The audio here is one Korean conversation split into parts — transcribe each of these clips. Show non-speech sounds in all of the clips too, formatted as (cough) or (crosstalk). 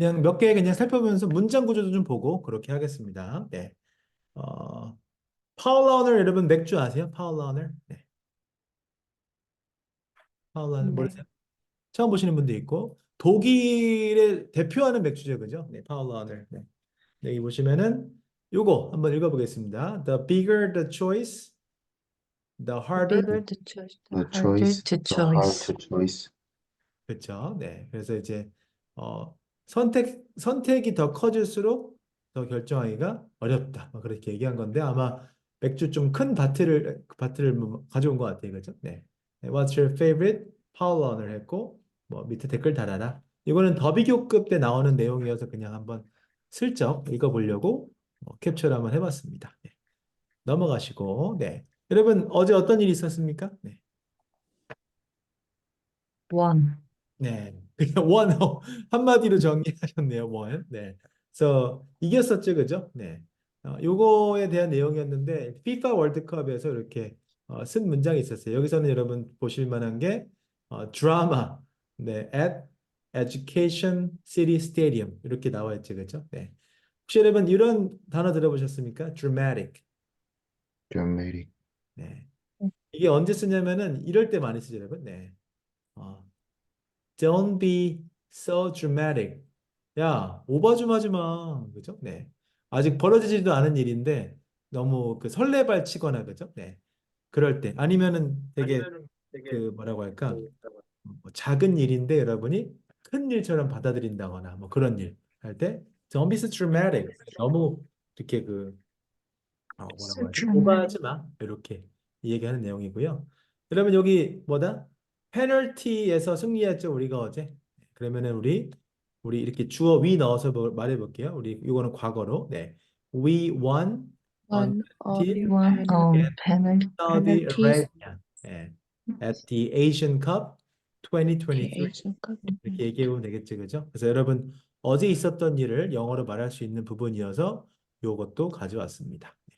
그냥 몇 개 그냥 살펴보면서 문장 구조도 좀 보고 그렇게 하겠습니다. 네. 어, 파울라우너 여러분 맥주 아세요? 파울라우너? 네. 파울라우너 네. 모르세요? 처음 보시는 분도 있고 독일의 대표하는 맥주죠, 그죠? 네, 파울라우너. 네. 네, 여기 보시면은 요거 한번 읽어보겠습니다. The bigger the choice, the harder the choice, the The harder choice, to the hard choice. to choice. 그렇죠. 네. 그래서 이제 어, 선택 선택이 더 커질수록 더 결정하기가 어렵다. 뭐 그렇게 얘기한 건데 아마 맥주 좀 큰 바트를 바트를 뭐 가져온 것 같아요. 그죠? 네. 네, What's your favorite? 파울런을 했고 뭐 밑에 댓글 달아라. 이거는 더비교급 때 나오는 내용이어서 그냥 한번 슬쩍 읽어보려고 뭐 캡처를 한번 해봤습니다. 네. 넘어가시고 네. 여러분 어제 어떤 일이 있었습니까? 네. one. 네, 그냥 (laughs) 원 한마디로 정리하셨네요, 원. 네, 그래서 이겼었죠, 그죠? 네, 어, 요거에 대한 내용이었는데 FIFA 월드컵에서 이렇게 어, 쓴 문장이 있었어요. 여기서는 여러분 보실 만한 게 어, 드라마, 네, at Education City Stadium 이렇게 나와 있죠, 그죠? 네, 혹시 여러분 이런 단어 들어보셨습니까? Dramatic. Dramatic. 네, 이게 언제 쓰냐면은 이럴 때 많이 쓰죠, 여러분. 네. 어, Don't be so dramatic. 야, 오버 좀 하지 마. 그죠? 네. 아직 벌어지지도 않은 일인데 너무 그 설레발 치거나 그죠? 네. 그럴 때 아니면은 되게 그 뭐라고 할까? 뭐 작은 일인데 여러분이 큰 일처럼 받아들인다거나 뭐 그런 일 할 때 Don't be so dramatic. 너무 이렇게 그 어, 뭐라고 하지? 오버하지 마. 이렇게 얘기하는 내용이고요. 여러분 여기 뭐다? 페널티에서 승리했죠 우리가 어제. 그러면은 우리 우리 이렇게 주어 we 넣어서 뭐- 말해 볼게요. 우리 이거는 과거로. 네, we won on penalty. Saudi. Arabia 네, at the Asian Cup the 2023 Asian Cup. 이렇게 얘기해 보면 되겠죠, 그죠? 그래서 여러분 어제 있었던 일을 영어로 말할 수 있는 부분이어서 요것도 가져왔습니다. 네,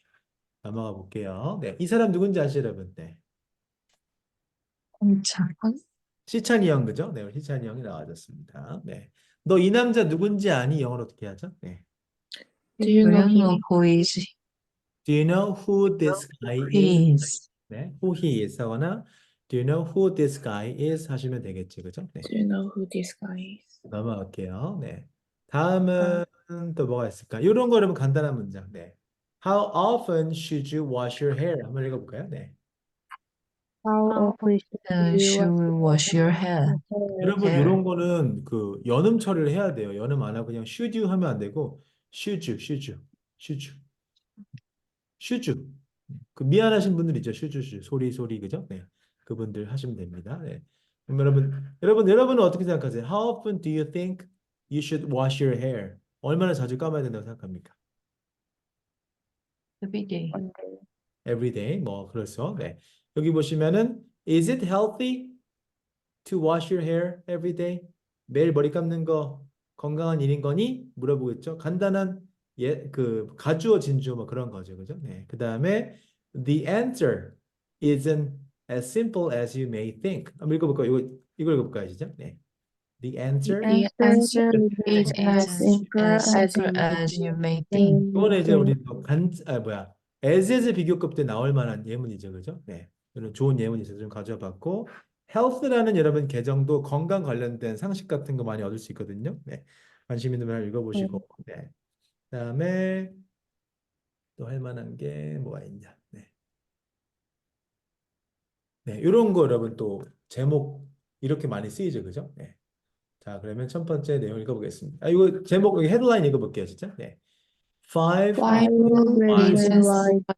넘어가 볼게요. 네, 이 사람 누군지 아시죠, 여러분? 네. 홍차. 시찬이 형 그죠? 네, 시찬이 형이 나와줬습니다. 네. 너 이 남자 누군지 아니? 영어로 어떻게 하죠? 네. Do you know him? who is Do you know who this guy is? he is? 네. Who he is 하거나 Do you know who this guy is? 하시면 되겠죠. 그죠? 네. Do you know who this guy is? 넘어갈게요. 네. 다음은 또 뭐가 있을까? 이런 거 여러분 간단한 문장. 네. How often should you wash your hair? 한번 읽어볼까요? 네. How often Uh, should we wash your hair? 여러분 hair. 이런 거는 그 연음 처리를 해야 돼요. 연음 안 하고 그냥 should you 하면 안 되고 should you, should you, should you, should you. 그 미안하신 분들 있죠. should you, should you. 소리 소리 그죠? 네. 그분들 하시면 됩니다. 네. 그럼 여러분 여러분 여러분은 어떻게 생각하세요? How often do you think you should wash your hair? 얼마나 자주 감아야 된다고 생각합니까? Every day. Every day 뭐 그렇죠. 네. 여기 보시면은 Is it healthy to wash your hair every day? 매일 머리 감는 거 건강한 일인 거니? 물어보고 있죠. 간단한 예, 그 가주어 진주어 뭐 그런 거죠. 그죠? 네. 그다음에 The answer isn't as simple as you may think. 한번 읽어 볼까요? 이거 이걸 읽어 볼까요, 시죠? 네. The answer The answer is as simple as you as you may think. 이거는 이제 우리 또 간, 아 뭐야 as is 비교급 때 나올 만한 예문이죠, 그죠? 네, 이런 좋은 예문이 있어서 좀 가져봤고 health라는 여러분 계정도 건강 관련된 상식 같은 거 많이 얻을 수 있거든요. 네, 관심 있는 분 읽어보시고, 네, 그다음에 또 할 만한 게 뭐가 있냐, 네, 네, 이런 거 여러분 또 제목 이렇게 많이 쓰이죠, 그죠? 네. 자, 그러면 첫 번째 내용 읽어보겠습니다. 아, 이거 제목 여기 헤드라인 읽어볼게요, 진짜. 네. Five Five reasons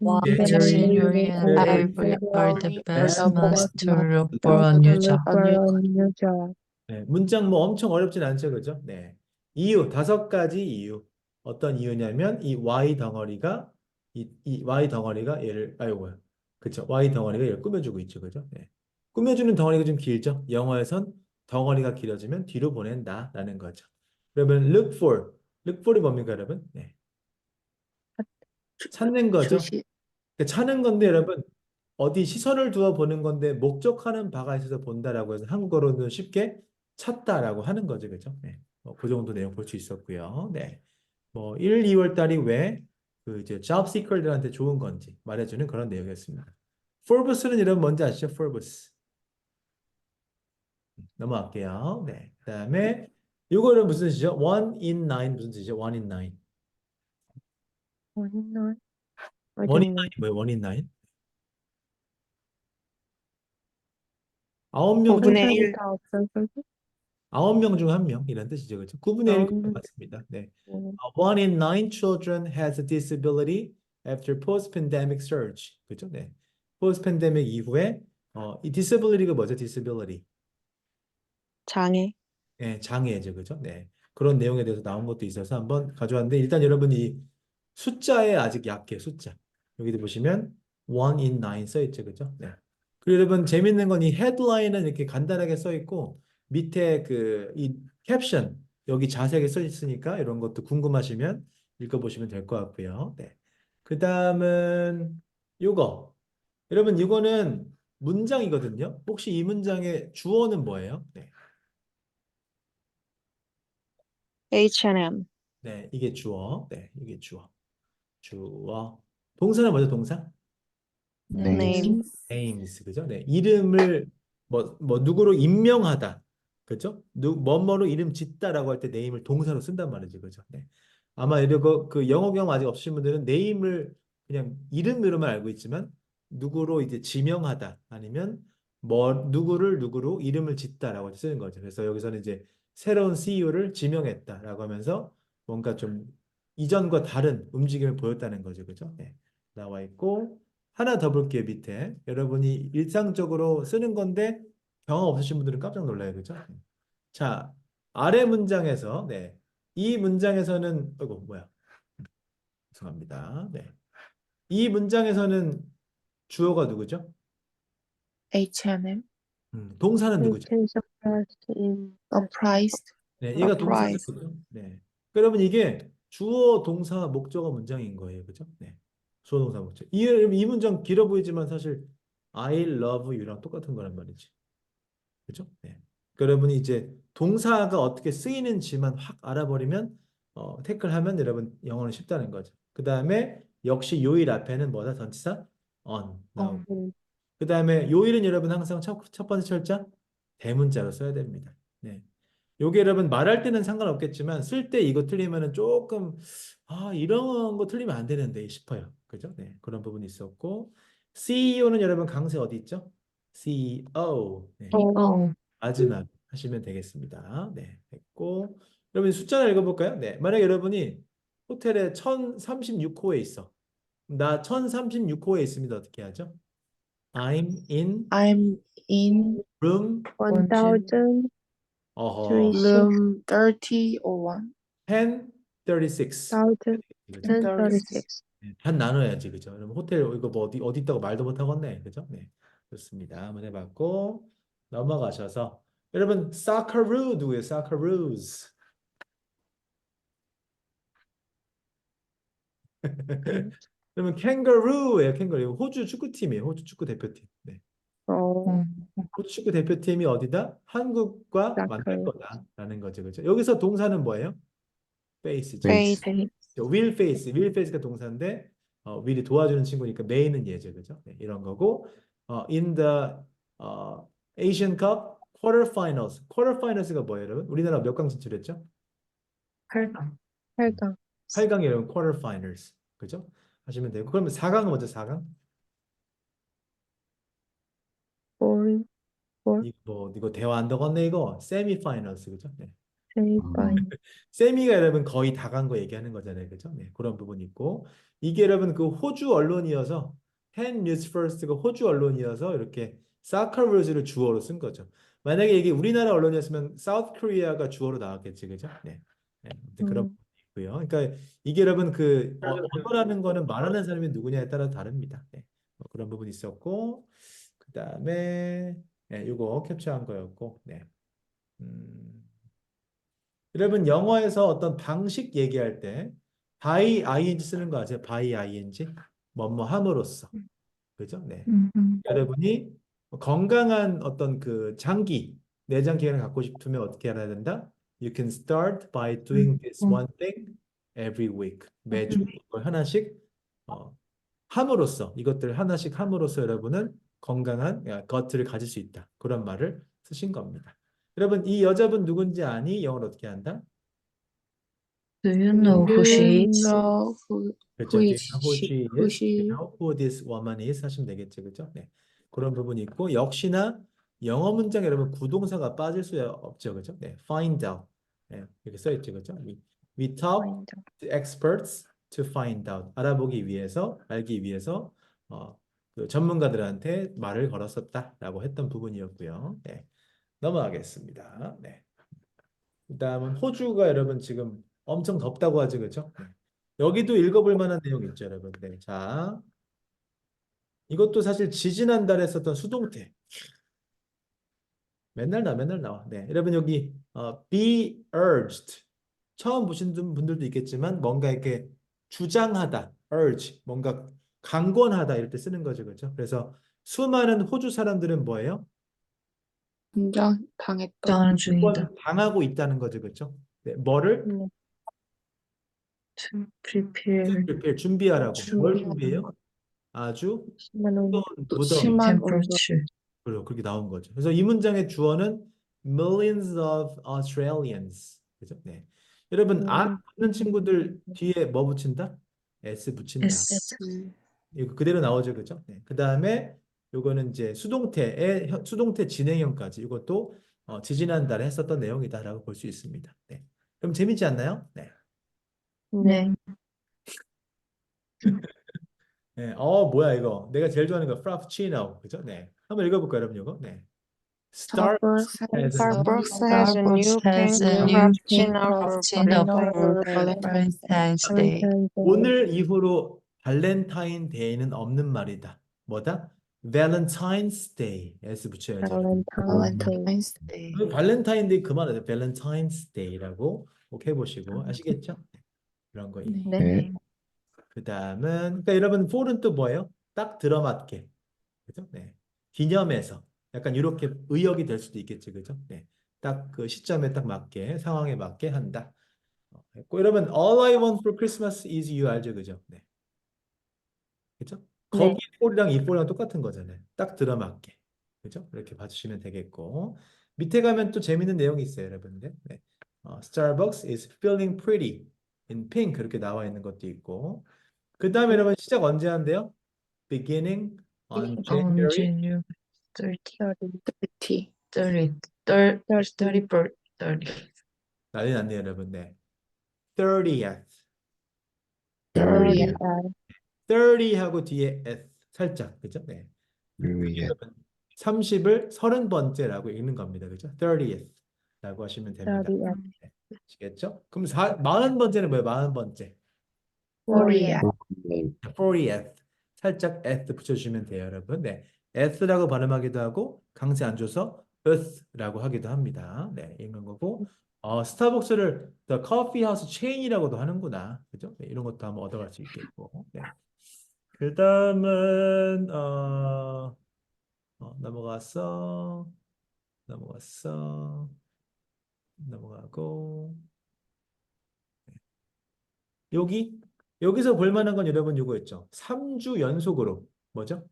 why January and February are the best months to look for a new job. 네, 문장 뭐 엄청 어렵진 않죠, 그죠? 네. 이유, 다섯 가지 이유. 어떤 이유냐면 이 Y 덩어리가 이, 이 Y 덩어리가 얘를 아이고요. 그쵸? Y 덩어리가 얘를 꾸며주고 있죠, 그죠? 네. 꾸며주는 덩어리가 좀 길죠? 영어에선 덩어리가 길어지면 뒤로 보낸다라는 거죠. 그러면 look for, look for이 뭡니까, 여러분? 네. 찾는 거죠. 주시, 그 찾는 건데 여러분 어디 시선을 두어 보는 건데 목적하는 바가 있어서 본다라고 해서 한국어로는 쉽게 찾다라고 하는 거죠, 그죠? 네. 어, 그 정도 내용 볼 수 있었고요. 네. 뭐 1, 2월 달이 왜 그 이제 job seeker들한테 좋은 건지 말해주는 그런 내용이었습니다. Forbes는 여러분 뭔지 아시죠? Forbes. 넘어갈게요. 네. 그다음에 이거는 무슨 뜻이죠? One in nine 무슨 뜻이죠? One in nine. Nine 뭐예요? One in nine? 아홉 명 중, 구분의 일. 다 없어서. 아홉 명 중 한 명 이런 뜻이죠. 그렇죠? 9분의 1 아홉 명. 맞습니다. 네. 음, Uh, One in nine children has a disability after post-pandemic surge. 그죠? 네. post-pandemic 이후에 어, 이 disability가 뭐죠? disability. 장애. 예, 장애죠. 그죠? 네. 그런 내용에 대해서 나온 것도 있어서 한번 가져왔는데 일단 여러분이 숫자에 아직 약해. 숫자. 여기도 보시면 one in nine 써 있죠. 그죠? 네. 그리고 여러분 재밌는 건 이 헤드라인은 이렇게 간단하게 써 있고 밑에 그 이 캡션 여기 자세하게 써 있으니까 이런 것도 궁금하시면 읽어보시면 될 것 같고요. 네. 그 다음은 요거. 여러분 이거는 문장이거든요. 혹시 이 문장의 주어는 뭐예요? 네. H&M. 네, 이게 주어. 네, 이게 주어. 주어. 동사는 뭐죠? 동사? Name. names. 그죠? 네. 이름을 뭐, 뭐 누구로 임명하다. 그죠? 누, 뭐뭐로 이름 짓다라고 할 때 name을 동사로 쓴단 말이죠. 그죠? 네. 아마 이거 그 영어 경험 아직 없으신 분들은 name을 그냥 이름으로만 알고 있지만 누구로 이제 지명하다 아니면 뭐 누구를 누구로 이름을 짓다라고 쓰는 거죠. 그래서 여기서는 이제 새로운 CEO를 지명했다라고 하면서 뭔가 좀 이전과 다른 움직임을 보였다는 거죠. 그죠? 네. 나와 있고 하나 더 볼게요, 밑에. 여러분이 일상적으로 쓰는 건데 경험 없으신 분들은 깜짝 놀라요. 그죠? 자, 아래 문장에서 네. 이 문장에서는 아이고, 뭐야? 죄송합니다. 네. 이 문장에서는 주어가 누구죠? H&M, 음, 동사는 누구죠? In apprised, 네, 얘가. 동사죠. 네. 여러분 이게 주어, 동사, 목적어 문장인 거예요. 그죠? 네. 주어, 동사, 목적. 이, 이 문장 길어 보이지만 사실 I love you랑 똑같은 거란 말이지. 그죠? 네. 그러니까 여러분이 이제 동사가 어떻게 쓰이는지만 확 알아버리면 어, 태클하면 여러분 영어는 쉽다는 거죠. 그 다음에 역시 요일 앞에는 뭐다? 전치사 on 나오고. on. 그 다음에 요일은 여러분 항상 첫, 첫 번째 철자 대문자로 써야 됩니다. 네. 요게 여러분 말할 때는 상관없겠지만 쓸 때 이거 틀리면은 조금 아 이런 거 틀리면 안 되는데 싶어요. 그죠? 네. 그런 부분이 있었고 CEO는 여러분 강세 어디 있죠? CEO. 네. 어, 마지막 하시면 되겠습니다. 네. 됐고 여러분 숫자 하나 읽어볼까요? 네. 만약 여러분이 호텔에 1036호에 있어. 나 1036호에 있습니다. 어떻게 하죠? I'm in I'm in room One thousand 어허 room 3001. 1036. thousand and thirty six. 반 나눠야지 그죠? 그럼 호텔 이거 뭐 어디 어디 있다고 말도 못 하겠네 그죠? 네 좋습니다. 한번 해봤고 넘어가셔서 여러분 사카루 누구예요? 사카루즈 그러면 캥거루예요. 캥거루 호주 축구팀이에요. 호주 축구 대표팀. 네. Oh, 음, 축구 대표팀이 어디다? 한국과 만날 사카루. 거다라는 거죠. 그죠? 여기서 동사는 뭐예요? 페이스죠. Face. will face, will face가 동사인데 어, will이 도와주는 친구니까 may는 얘죠, 그죠? 네, 이런 거고 어, in the 어, Asian Cup quarterfinals, quarterfinals가 뭐예요, 여러분? 우리나라 몇 강 진출했죠? 8강. 팔강. 8강이 여러분 quarterfinals, 그죠? 하시면 되고 그러면 4강은 먼저 4강? 이거 뭐 이거 대화 안 되겠네 이거 semifinals, 그죠? 네. say by. 세미가 여러분 거의 다 간 거 얘기하는 거잖아요. 그죠? 네, 그런 부분이 있고. 이게 여러분 그 호주 언론이어서 헨 뉴스 퍼스트가 호주 언론이어서 이렇게 사카루즈를 주어로 쓴 거죠. 만약에 이게 우리나라 언론이었으면 사우스 코리아가 주어로 나왔겠지. 그죠? 네. 네, 아무튼 그런 음. 부분이 있고요. 그러니까 이게 여러분 그 어, 언어라는 거는 말하는 사람이 누구냐에 따라 다릅니다. 네. 뭐 그런 부분이 있었고 그다음에 네, 이거 캡처한 거였고. 네. 음. 여러분 영어에서 어떤 방식 얘기할 때 by ing 쓰는 거 아세요? by ing 뭐뭐 함으로써 그죠? 네. 음, 음. 여러분이 건강한 어떤 그 장기 내장 기관을 갖고 싶으면 어떻게 해야 된다? You can start by doing this 음. one thing every week. 매주 이걸 하나씩 어, 함으로써 이것들 하나씩 함으로써 여러분은 건강한 야, 것들을 가질 수 있다. 그런 말을 쓰신 겁니다. 여러분 이 여자분 누군지 아니? 영어로 어떻게 한다? Do you know who she is? 그렇죠. who Do you is know who she- is? she Do you know who this woman is? 하시면 되겠죠. 그죠? 네. 그런 부분이 있고 역시나 영어 문장 여러분 구동사가 빠질 수 없죠. 그죠? 네. Find out. 네. 이렇게 써 있죠. 그죠? We, we talk to experts to find out. 알아보기 위해서, 알기 위해서 어, 그 전문가들한테 말을 걸었었다라고 했던 부분이었고요. 네. 넘어가겠습니다. 네. 그다음은 호주가 여러분 지금 엄청 덥다고 하죠? 네. 여기도 읽어볼 만한 내용 있죠, 여러분. 네. 자, 이것도 사실 지지난달에 썼던 수동태. 맨날 나, 맨날 나와. 네, 여러분 여기 어, be urged. 처음 보신 분들도 있겠지만 뭔가 이렇게 주장하다, urge, 뭔가 강권하다 이럴 때 쓰는 거죠, 그렇죠? 그래서 수많은 호주 사람들은 뭐예요? 긴장 당했다. 당하는 중이다. 당하고 있다는 거죠, 그렇죠? 네, 뭐를 네. To prepare prepare, 준비하라고. 뭘 준비해요? 아주 심한 temperature. 그리고 그렇게 나온 거죠. 그래서 이 문장의 주어는 millions of Australians. 그죠? 네. 여러분 안 붙는 친구들 뒤에 뭐 붙인다? s 붙인다. S. 이거 그대로 나오죠, 그죠? 네. 그 다음에 요거는 이제 수동태의 현- 수동태 진행형까지 이것도 어, 지지난달에 했었던 내용이다라고 볼 수 있습니다. 네. 그럼 재밌지 않나요? 네. 네. 네. 어 뭐야 이거? 내가 제일 좋아하는 거 frappuccino, 그죠? 네. 한번 읽어 볼까요, 여러분 이거? 네. Starbucks has Starbucks has a new Starbucks has pink a new frappuccino frappuccino for. Valentine's Day. 오늘 이후로 발렌타인 데이는 없는 말이다. 뭐다? Valentine's Day. S 붙여야죠. Valentine's Day. Valentine's Day. 그 발렌타인 데이 그만하죠. Valentine's Day라고 꼭 해보시고 아시겠죠? 그런 거. 네. 네. 그 다음은 그러니까 여러분 for는 또 뭐예요? 딱 들어맞게. 그죠? 네. 기념해서 약간 이렇게 의역이 될 수도 있겠죠. 그죠? 네. 딱 그 시점에 딱 맞게 상황에 맞게 한다. 어, 했고 여러분 all I want for Christmas is you 알죠? 그죠? 네. 그죠? 네. 거기 for이랑 이 for이랑 똑같은 거잖아요. 딱 들어맞게. 그죠? 이렇게 봐주시면 되겠고 밑에 가면 또 재밌는 내용이 있어요, 여러분들. 네. 어, Starbucks is feeling pretty in pink 이렇게 나와 있는 것도 있고 그 다음에 여러분 시작 언제 한대요? Beginning on On January January 30, 30. 30, 30, 30, 30. 난리 났네요, 여러분. 네. 30th. Thirty. 30 하고 뒤에 eth 살짝 그죠? 네. Thirty. 30을 30번째라고 읽는 겁니다. 그죠? 30th 라고 하시면 됩니다. 30th. 아시겠죠? 그럼 40번째는 뭐예요? 40번째. Korea. Forty-eight. 40th. 살짝 eth 붙여주시면 돼요, 여러분. 네. eth라고 발음하기도 하고 강세 안 줘서 earth라고 하기도 합니다. 네, 읽는 거고. 어, 스타벅스를 the coffee house chain이라고도 하는구나. 그죠? 네, 이런 것도 한번 얻어갈 수 있겠고. 네. 그 다음은 어, 어, 넘어갔어. 넘어갔어. 넘어가고. 네. 여기 여기서 볼 만한 건 여러분 이거였죠. 3주 연속으로 뭐죠?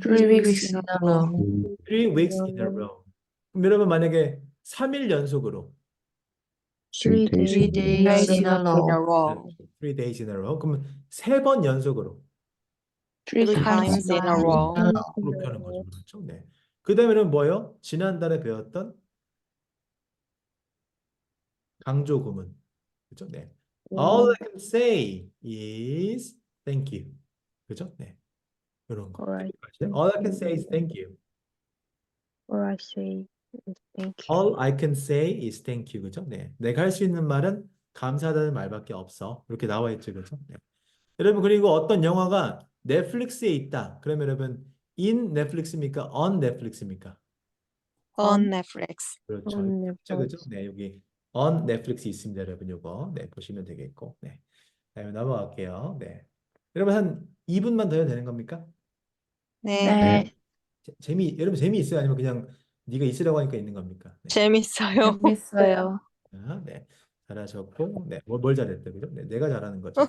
Three weeks in a row. Three weeks in a row. 그럼 여러분 만약에 3일 연속으로 Three days. Three in a row. days in a row. row. three days in a row. 그러면 세번 연속으로 Three times in a row. 그렇게 하는 거죠. 그렇죠? 네. 그 다음에는 뭐예요? 지난달에 배웠던 강조 구문. 그렇죠? 네. All I can say is thank you. 그죠? 네. 이런 거. Alright. All I can say is thank you. Or I say thank you. All I can say is thank you. 그죠? 네. 내가 할 수 있는 말은 감사하다는 말밖에 없어. 이렇게 나와 있죠. 그죠? 네. 여러분, 그리고 어떤 영화가 넷플릭스에 있다. 그러면 여러분, in 넷플릭스입니까? on 넷플릭스입니까? On Netflix. 그렇죠. On 그렇죠. 그죠? 네, 여기 on 넷플릭스 있습니다, 여러분. 요거. 네, 보시면 되겠고. 네. 다음에 넘어갈게요. 네. 여러분, 한 2분만 더 해도 되는 겁니까? 네. 네. 재- 재미, 여러분 재미있어요? 아니면 그냥 네가 있으라고 하니까 있는 겁니까? 네. 재밌어요. 재밌어요. 자, 네. 잘하셨고, 네. 뭘, 뭘 잘했대, 그죠? 네. 내가 잘하는 거죠.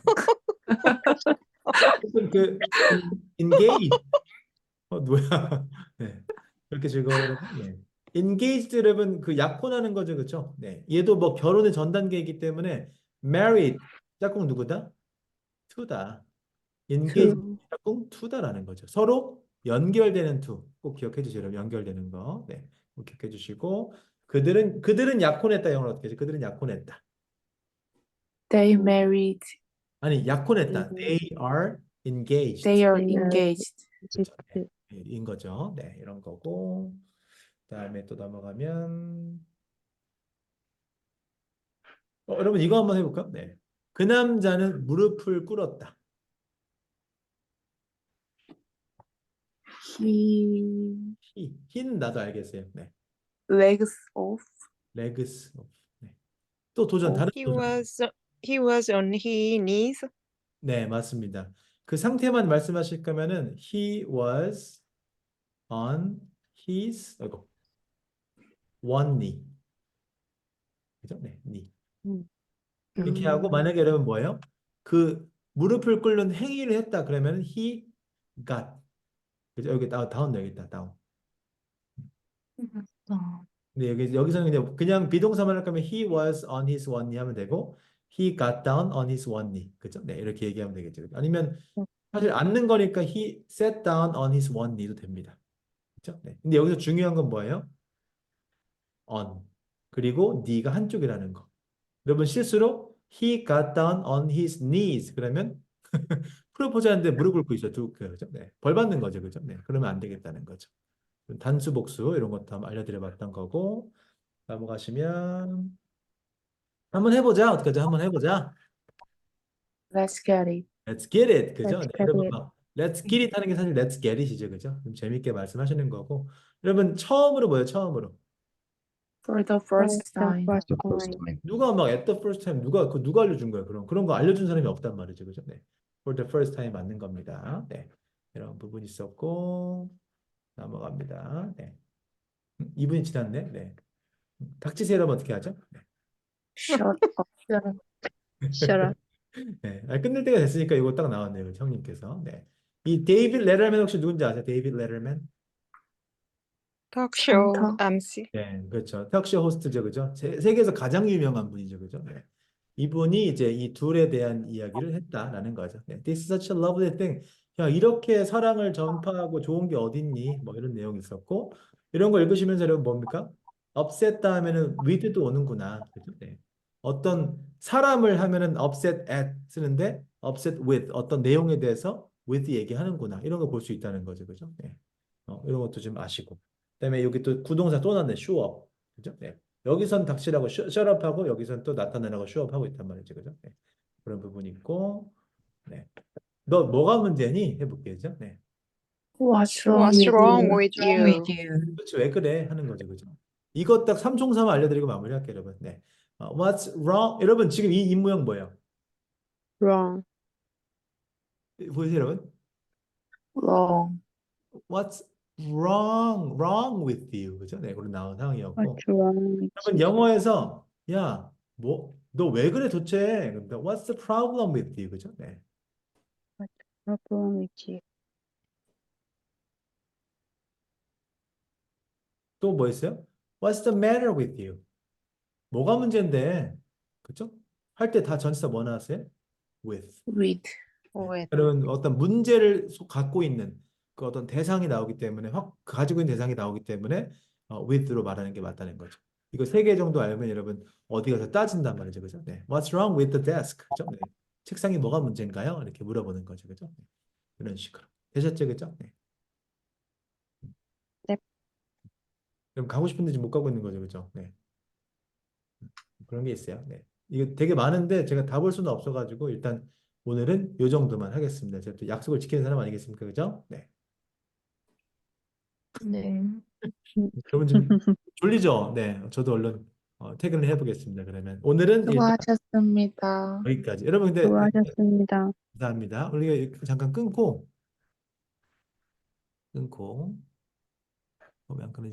(laughs) 그, engage. 어, 뭐야. (laughs) 네. 그렇게 즐거워요. 네. engaged 여러분 그 약혼하는 거죠, 그렇죠? 네. 얘도 뭐 결혼의 전 단계이기 때문에 married 짝꿍 누구다? to다. engaged 짝꿍 to다라는 거죠. 서로 연결되는 to. 꼭 기억해 주세요. 연결되는 거. 네. 꼭 기억해 주시고 그들은 그들은 약혼했다. 영어로 어떻게 하죠? 그들은 약혼했다. They married. 아니, 약혼했다. They are engaged. They are engaged. 네, 인 거죠. 네, 이런 거고. 그다음에 또 넘어가면 어, 여러분 이거 한번 해볼까? 네. 그 남자는 무릎을 꿇었다. He 히, 히는 나도 알겠어요. 네. legs off. legs off. 네. 또 도전 다른 He 도전. was he was on his knees. 네, 맞습니다. 그 상태만 말씀하실 거면은 he was on his 아이고, one knee. 그죠? 네, knee. 이렇게 하고 만약에 여러분 뭐예요? 그 무릎을 꿇는 행위를 했다 그러면 he got 그죠? 여기 다운 다운 여기 있다 다운. 어, 근데 여기 여기서는 그냥 그냥 비동사만 할 거면 he was on his one knee 하면 되고 he got down on his one knee 그죠? 네 이렇게 얘기하면 되겠죠. 아니면 사실 앉는 거니까 he sat down on his one knee도 됩니다. 그죠? 네. 근데 여기서 중요한 건 뭐예요? on 그리고 knee가 한쪽이라는 거. 여러분 실수로 he got down on his knees 그러면 (laughs) 프로포즈 하는데 무릎 꿇고 있어 두 그죠? 네. 벌 받는 거죠, 그죠? 네. 그러면 안 되겠다는 거죠. 단수 복수 이런 것도 한번 알려드려 봤던 거고 넘어가시면 한번 해보자 어떻게 하죠? 한번 해보자. Let's get it. Let's get it 그죠? Let's 네, get 여러분 it. 막 Let's get it 하는 게 사실 Let's get it이죠, 그죠? 좀 재밌게 말씀하시는 거고 여러분 처음으로 뭐예요? 처음으로 For the first time. first The first time. time. 누가 막 at the first time 누가 그 누가 알려준 거예요? 그럼 그런 거 알려준 사람이 없단 말이죠, 그죠? 네, for the first time 맞는 겁니다. 네, 이런 부분 있었고 넘어갑니다. 네, 음, 2분이 지났네. 네, 음, 닥치세요, 어떻게 하죠? 네. Shut up. Shut up. (laughs) 네, 아, 끝낼 때가 됐으니까 이거 딱 나왔네요, 형님께서. 네, 이 데이빗 레터맨 혹시 누군지 아세요? 데이빗? Talk show Talk. MC. 네, 그렇죠. 턱쇼 호스트죠, 그죠? 세, 세계에서 가장 유명한 분이죠, 그죠? 네. 이분이 이제 이 둘에 대한 이야기를 했다라는 거죠. 네. This is such a lovely thing. 야, 이렇게 사랑을 전파하고 좋은 게 어딨니? 뭐 이런 내용이 있었고 이런 거 읽으시면서 여러분 뭡니까? upset 하면은 with도 오는구나. 그죠? 네. 어떤 사람을 하면은 upset at 쓰는데 upset with 어떤 내용에 대해서 with 얘기하는구나. 이런 거 볼 수 있다는 거죠, 그죠? 네. 어, 이런 것도 좀 아시고. 그다음에 여기 또 구동사 또 나왔네. show up. 그죠? 네. 여기선 닥치라고 sh- shut up 하고 여기선 또 나타나라고 show up 하고 있단 말이죠. 그죠? 네. 그런 부분이 있고. 네. 너 뭐가 문제니? 해볼게요. 그죠? 네. What's wrong What's with wrong you? with? 그렇지 왜 그래? 하는 거죠. 그죠? 이것 딱 삼총사만 알려드리고 마무리할게요, 여러분. 네. 어, what's wrong? 여러분 지금 이 입모양 뭐예요? Wrong. 보세요, 여러분. Wrong. What's wrong? Wrong with you. 그죠? 네, 그런 나온 상황이었고. What's wrong with 여러분 영어에서 야, 뭐 너 왜 그래 도대체? 그러니까 What's the problem with you? 그죠? 네. What's wrong with you? 또 뭐 있어요? What's the matter with you? 뭐가 문제인데? 그죠? 할 때 다 전치사 뭐 나왔어요? with. With. With. 여러분 어떤 문제를 소- 갖고 있는 그 어떤 대상이 나오기 때문에 확 가지고 있는 대상이 나오기 때문에 어, with로 말하는 게 맞다는 거죠. 이거 세 개 정도 알면 여러분 어디 가서 따진단 말이죠, 그죠? 네. What's wrong with the desk? 그죠? 네. 책상이 뭐가 문제인가요? 이렇게 물어보는 거죠, 그죠? 네. 이런 식으로 되셨죠, 그죠? 네. 네. 그럼 가고 싶은데 지금 못 가고 있는 거죠, 그죠? 네. 그런 게 있어요. 네. 이거 되게 많은데 제가 다 볼 수는 없어가지고 일단 오늘은 요 정도만 하겠습니다. 제가 또 약속을 지키는 사람 아니겠습니까? 그죠? 네. 네. 여러분 좀 (laughs) 졸리죠? 네. 저도 얼른 어, 퇴근을 해보겠습니다. 그러면 오늘은 수고하셨습니다. 여기까지. 여러분 근데 수고하셨습니다. 감사합니다. 우리가 잠깐 끊고 끊고 보면 안 끊어지.